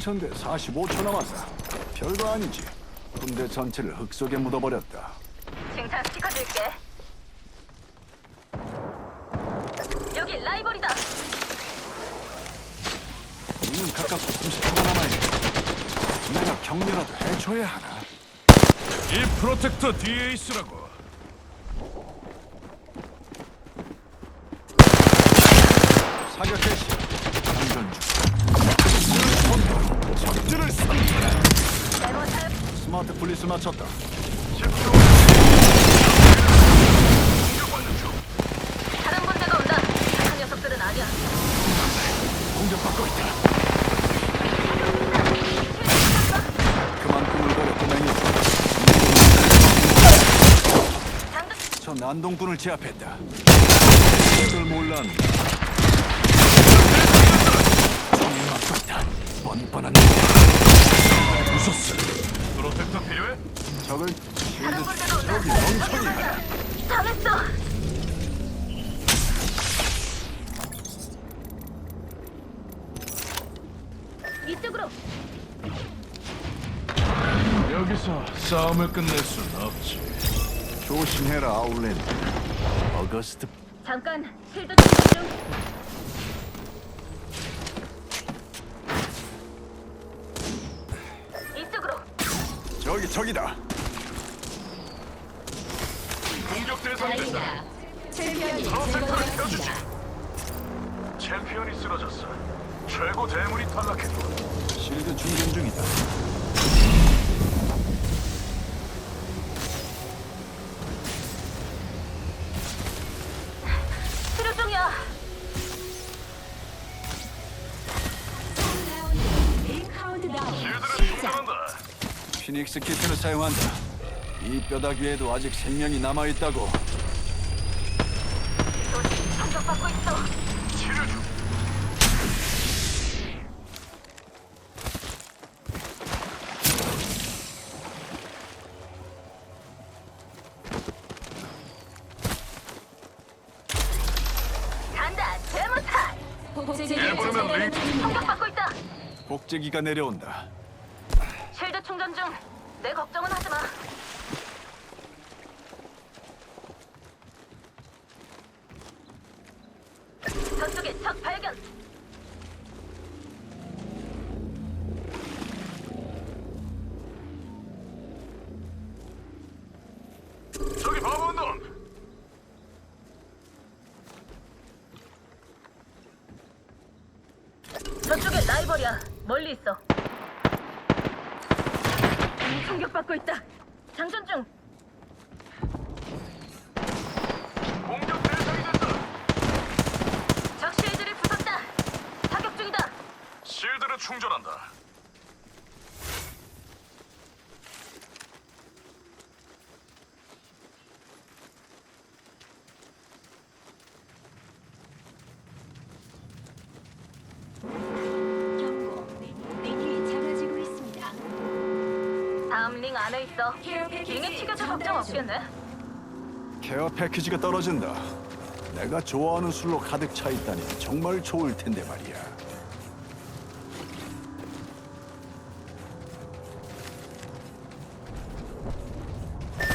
상처인데 45초 남았어. 별거 아니지. 군대 전체를 흙 속에 묻어버렸다. 칭찬 스티커 줄게. 여기 라이벌이다. 우리는 가깝고 30초가 남아있네. 내가 격리라도 해줘야 하나? 이 프로텍터 뒤에 있으라고. 사격 개시. 스마트 플리스 맞췄다. 다른 군대가 온다. 그 녀석들은 아니야. 공격받고 있다. 그만 꼬맹이. 장전. 저 난동꾼을 제압했다. 이걸 몰랐네. 총이 맞고 있다. 뻔뻔한 놈. 프로텍터 필요해? 적을 다른 군대가 온다. 적이 멍청이. 당했어. 이쪽으로. 여기서 싸움을 끝낼 순 없지. 조심해라 아울랜드. 어거스트 잠깐 실드 충 저기다. 공격 대상됐다. 프로텍터를 펴주지. 챔피언이 쓰러졌어. 최고 대물이 탈락했고. 실드 충전 중이다. 피닉스 키트를 사용한다. 이 뼈다귀 에도 아직 생명이 남아 있다고. 조심, 공격받고 있어. 간다. 복제기가 내려온다. 실드 충전 중. 내 걱정은 하지 마. 적 발견. 저기 바보 놈. 저쪽에 라이벌이야. 멀리 있어. 공격받고 있다. 장전 중. 공격 대상이 됐다. 적 실드를 부쉈다. 사격 중이다. 실드를 충전한다. 경고. 링이 작아지고 있습니다. 다음 링 안에 있어. 케어 패키지 링에 튀겨줄 걱정 전달 없겠네. 케어 패키지가 떨어진다. 내가 좋아하는 술로 가득 차 있다니 정말 좋을 텐데 말이야.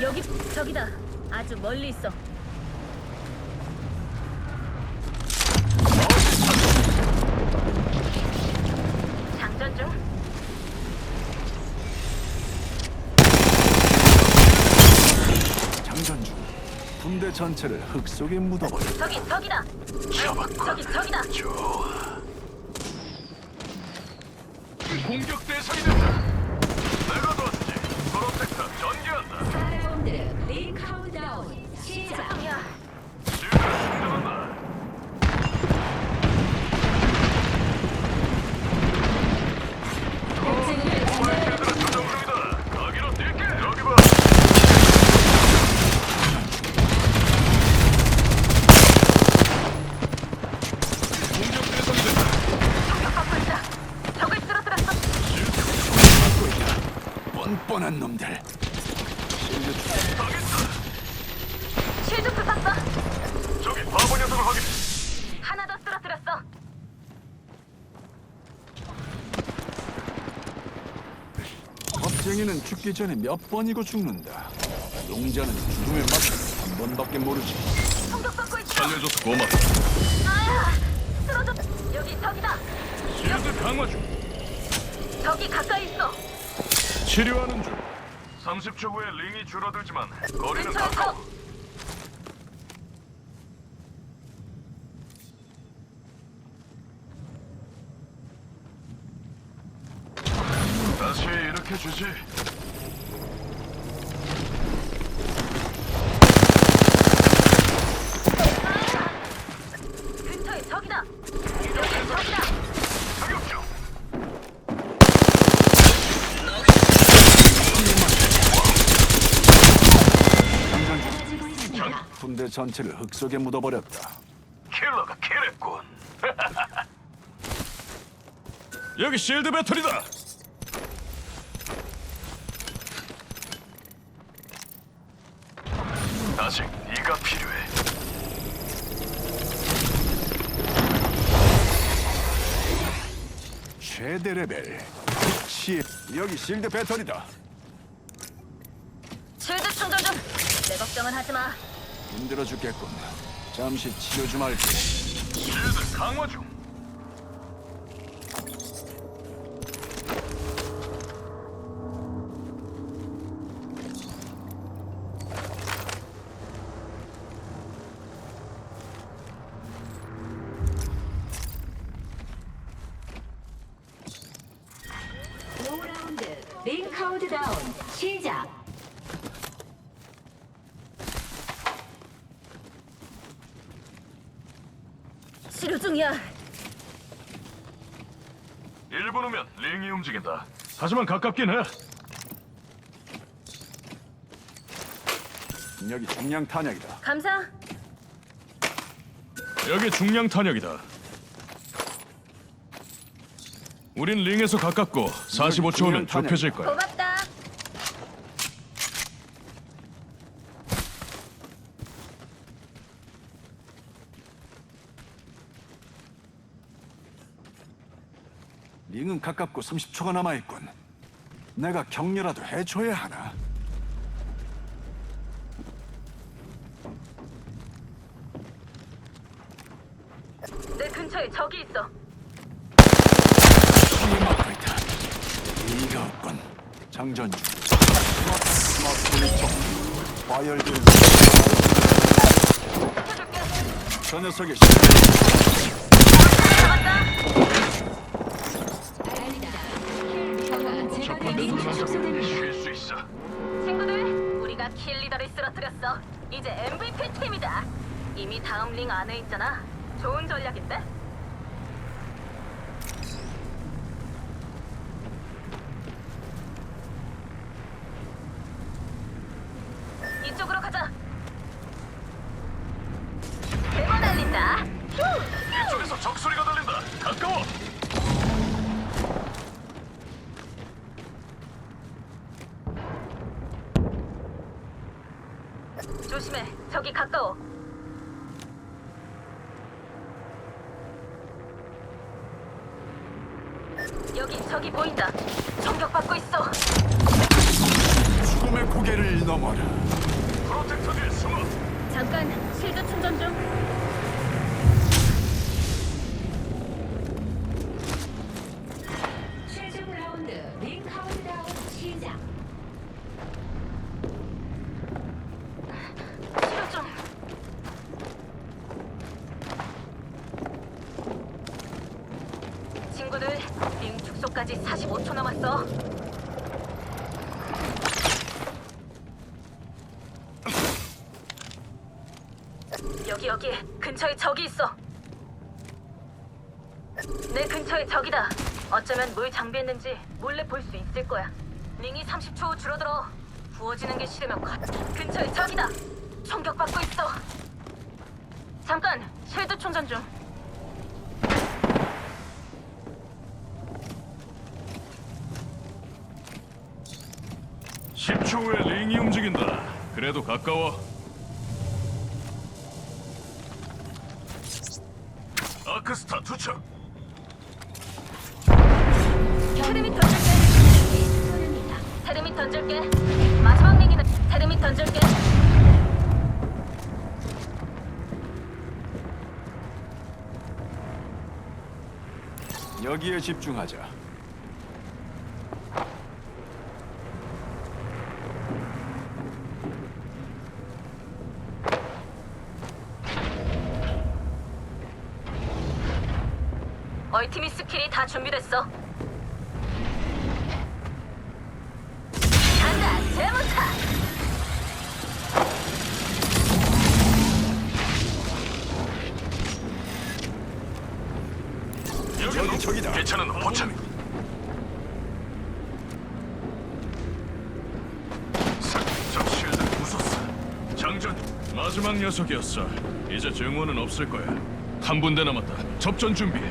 여기 저기다. 아주 멀리 있어. 장전 중. 장전 중. 군대 전체를 흙 속에 묻어버려. 저기 저기다. 저기 저기다. 공격 대상이 됐다. 내가 도와주지. 프로텍터 전개한다. 사례범들 링 카운트다운 시작. 야, 실드를 충전한다. 공증을 전달. 실드를 조정 중이다. 거기로 뛸게. 여기 봐. 공격 대상이 됐다. 공격받고 있다. 적을 쓰러뜨렸어. 맞고 있다. 뻔뻔한 놈들. 실드 충전. 당했다. 실드 부쉈어. 저기 바보 녀석을 확인. 하나 더 쓰러뜨렸어. 맹인은 죽기 전에 몇 번이고 죽는다. 용자는 죽음의 맛을 한 번밖에 모르지. 공격받고 있어. 살려줘서 고맙다. 아야, 쓰러져. 여기 적이다. 실드 강화 중. 적이 가까이 있어. 치료하는 중. 30초 후에 링이 줄어들지만 거리는 근처에 가까워. 적. 다시 주지. 근처에 적이다. 여기 적이다. 사격 중. 장전 중 사라지고 있습니다. 군대 전체를 흙 속에 묻어버렸다. 킬러가 킬했군. 여기 실드 배터리다. 아직 네가 필요해. 최대 레벨. 치 여기 실드 배터리다. 실드 충전 중. 내 걱정은 하지 마. 힘들어 죽겠군. 잠시 치료 좀 할게. 실드 강화 중. 오라운드링 카운트다운 시작. 치료 중이야. 1분 후면 링이 움직인다. 하지만 가깝긴 해. 여기 중량 탄약이다. 감사. 여기 중량 탄약이다. 우린 링에서 가깝고 45초 후면 좁혀질 거야. 고맙다. 링은 가깝고 30초가 남아있군. 내가 격려라도 해줘야 하나? 내 근처에 적이 있어. 손을 막고 있다. 의의가 없군. 장전 중. 스마트, 해줄게. 저 녀석의 실드 잡았다. 링 축소됩니다. 쉴수 있어. 친구들, 우리가 킬 리더를 쓰러뜨렸어. 이제 MVP 팀이다. 이미 다음 링 안에 있잖아. 좋은 전략인데? 저기 가까워. 여기 저기 보인다. 총격받고 있어. 죽음의 고개를 넘어라. 프로텍터 뒤에 숨어. 잠깐 실드 충전 중. 친구들, 링 축소까지 45초 남았어. 여기 여기 근처에 적이 있어. 내 근처에 적이다. 어쩌면 뭘 장비했는지 몰래 볼 수 있을 거야. 링이 30초 후 줄어들어. 부어지는 게 싫으면 컷. 근처에 적이다. 총격받고 있어. 잠깐, 쉴드 충전 중. 십초 후에 링이 움직인다. 그래도 가까워. 아크스타 투척. 크리미터 축소됩니다. 테르밋 던질게. 마지막 링이다. 테르밋 던질게. 여기에 집중하자. 얼티밋 스킬이 다 준비됐어. 간다, 제모타. 여기 저기다. 괜찮은 포착. 저 실드 부쉈어. 장전. 마지막 녀석이었어. 이제 증오는 없을 거야. 한 분대 남았다. 접전 준비해.